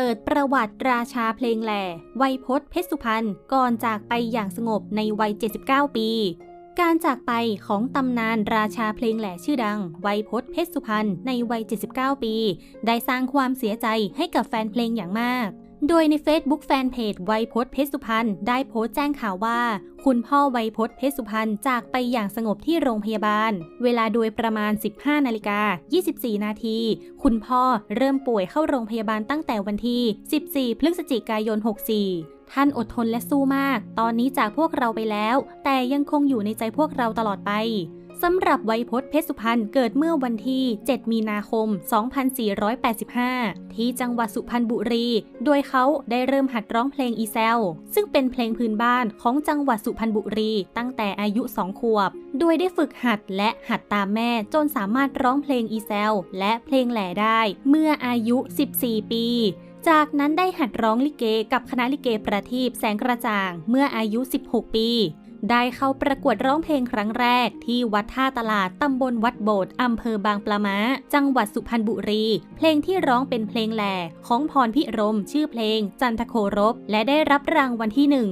เปิดประวัติราชาเพลงแหล่ไวยพจน์เพชรสุพรรณก่อนจากไปอย่างสงบในวัย 79 ปี การจากไปของตำนานราชาเพลงแหล่ชื่อดัง ไวยพจน์เพชรสุพรรณในวัย 79 ปี ได้สร้างความเสียใจให้กับแฟนเพลงอย่างมาก โดยใน Facebook แฟนเพจไวยพจน์เพชรสุพรรณได้โพสต์แจ้งข่าวว่า คุณพ่อไวยพจน์เพชรสุพรรณจากไปอย่างสงบที่โรงพยาบาล เวลาโดยประมาณ 15นาฬิกา24 นาที คุณพ่อเริ่มป่วยเข้าโรงพยาบาลตั้งแต่วันที่ 14 พฤศจิกายน 64ท่านอดทนและสู้มาก ตอนนี้จากพวกเราไปแล้ว แต่ยังคงอยู่ในใจพวกเราตลอดไป สำหรับไวยพจน์เพชรสุพรรณเกิดเมื่อวันที่ 7 มีนาคม 2485 ที่จังหวัดสุพรรณบุรี โดยเขาได้เริ่มหัดร้องเพลงอีเซล ซึ่งเป็นเพลงพื้นบ้านของจังหวัดสุพรรณบุรี ตั้งแต่อายุ 2 ขวบ โดยได้ฝึกหัดและหัดตามแม่จนสามารถร้องเพลงอีเซล และเพลงแหล่ได้เมื่ออายุ 14 ปีจากนั้นได้หัดร้องลิเกกับคณะลิเกประทีปแสงกระจ่างเมื่ออายุ 16 ปี ได้เข้าประกวดร้องเพลงครั้งแรกที่วัดท่าตลาดตำบลวัดโบสถ์อำเภอบางปลาม้าจังหวัดสุพรรณบุรี เพลงที่ร้องเป็นเพลงแหล่ของพรพิรม ชื่อเพลงจันทโครบ และได้รับรางวัลที่หนึ่ง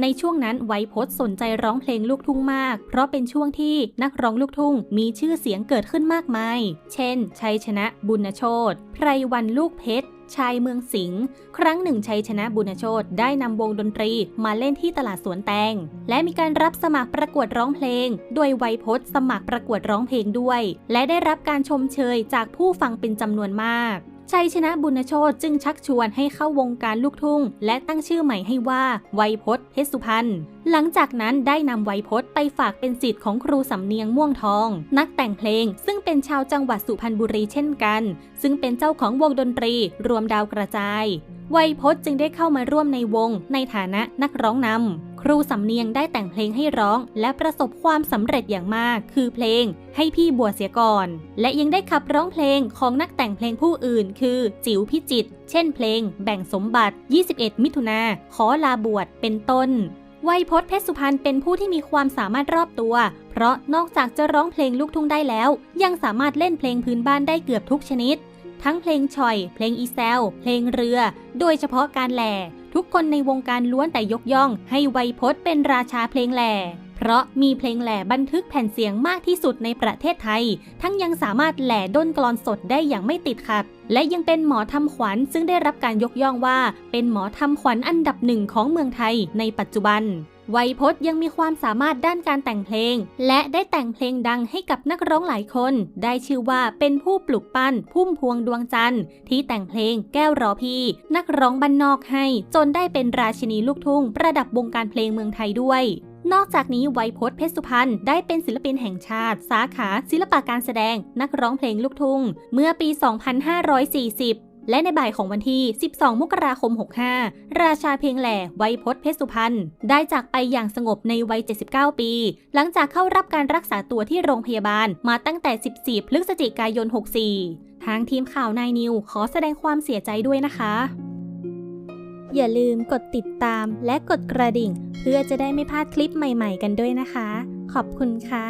ในช่วงนั้นไวพจน์สนใจร้องเพลงลูกทุ่งมาก เพราะเป็นช่วงที่นักร้องลูกทุ่งมีชื่อเสียงเกิดขึ้นมากมาย เช่น ชัยชนะบุญโชตไพรวันลูกเพชรชายเมืองสิงห์ครั้งหนึ่งชัยชนะบุญโชตได้นำวงดนตรีมาเล่นที่ตลาดสวนแตง และมีการรับสมัครประกวดร้องเพลง โดยไวยพจน์สมัครประกวดร้องเพลงด้วย และได้รับการชมเชยจากผู้ฟังเป็นจำนวนมาก ชัยชนะบุญโชตจึงชักชวนให้เข้าวงการลูกทุ่ง และตั้งชื่อใหม่ให้ว่าไวยพจน์เพชรสุพรรณหลังจากนั้นได้นำไวยพจน์ไปฝากเป็นสิทธิ์ของครูสำเนียงม่วงทอง นักแต่งเพลง ซึ่งเป็นชาวจังหวัดสุพรรณบุรีเช่นกัน ซึ่งเป็นเจ้าของวงดนตรี รวมดาวกระจาย ไวยพจน์จึงได้เข้ามาร่วมในวงในฐานะนักร้องนำ ครูสำเนียงได้แต่งเพลงให้ร้อง และประสบความสำเร็จอย่างมาก คือเพลง ให้พี่บัวเสียก่อน และยังได้ขับร้องเพลงของนักแต่งเพลงผู้อื่น คือจิ๋วพิจิต เช่นเพลง แบ่งสมบัติ 21 มิถุนาขอลาบวชเป็นต้นไวยพจน์เพชรสุพรรณเป็นผู้ที่มีความสามารถรอบตัว เพราะนอกจากจะร้องเพลงลูกทุ่งได้แล้ว ยังสามารถเล่นเพลงพื้นบ้านได้เกือบทุกชนิด ทั้งเพลงฉ่อย เพลงอีแซล เพลงเรือ โดยเฉพาะการแหล่ ทุกคนในวงการล้วนแต่ยกย่อง ให้ไวยพจน์เป็นราชาเพลงแหล่เพราะมีเพลงแหล่บันทึกแผ่นเสียงมากที่สุดในประเทศไทย ทั้งยังสามารถแหล่ด้นกลอนสดได้อย่างไม่ติดขัด และยังเป็นหมอทำขวัญซึ่งได้รับการยกย่องว่า เป็นหมอทำขวัญอันดับหนึ่งของเมืองไทยในปัจจุบัน ไวยพจน์ยังมีความสามารถด้านการแต่งเพลง และได้แต่งเพลงดังให้กับนักร้องหลายคน ได้ชื่อว่าเป็นผู้ปลุกปั้นพุ่มพวงดวงจันทร์ที่แต่งเพลงแก้วรอพี่ นักร้องบ้านนอกให้ จนได้เป็นราชินีลูกทุ่ง ประดับวงการเพลงเมืองไทยด้วยนอกจากนี้ไวยพจน์เพชรสุพรรณได้เป็นศิลปินแห่งชาติ สาขาศิลปะการแสดง นักร้องเพลงลูกทุ่ง เมื่อปี 2540 และในบ่ายของวันที่ 12 มกราคม 65 ราชาเพลงแหล่ไวยพจน์เพชรสุพรรณได้จากไปอย่างสงบในวัย 79 ปี หลังจากเข้ารับการรักษาตัวที่โรงพยาบาลมาตั้งแต่ 14 พฤศจิกายน 64 ทางทีมข่าวนายนิวขอแสดงความเสียใจด้วยนะคะ อย่าลืมกดติดตามและกดกระดิ่ง เพื่อจะได้ไม่พลาดคลิปใหม่ ๆ กันด้วยนะคะ ขอบคุณค่ะ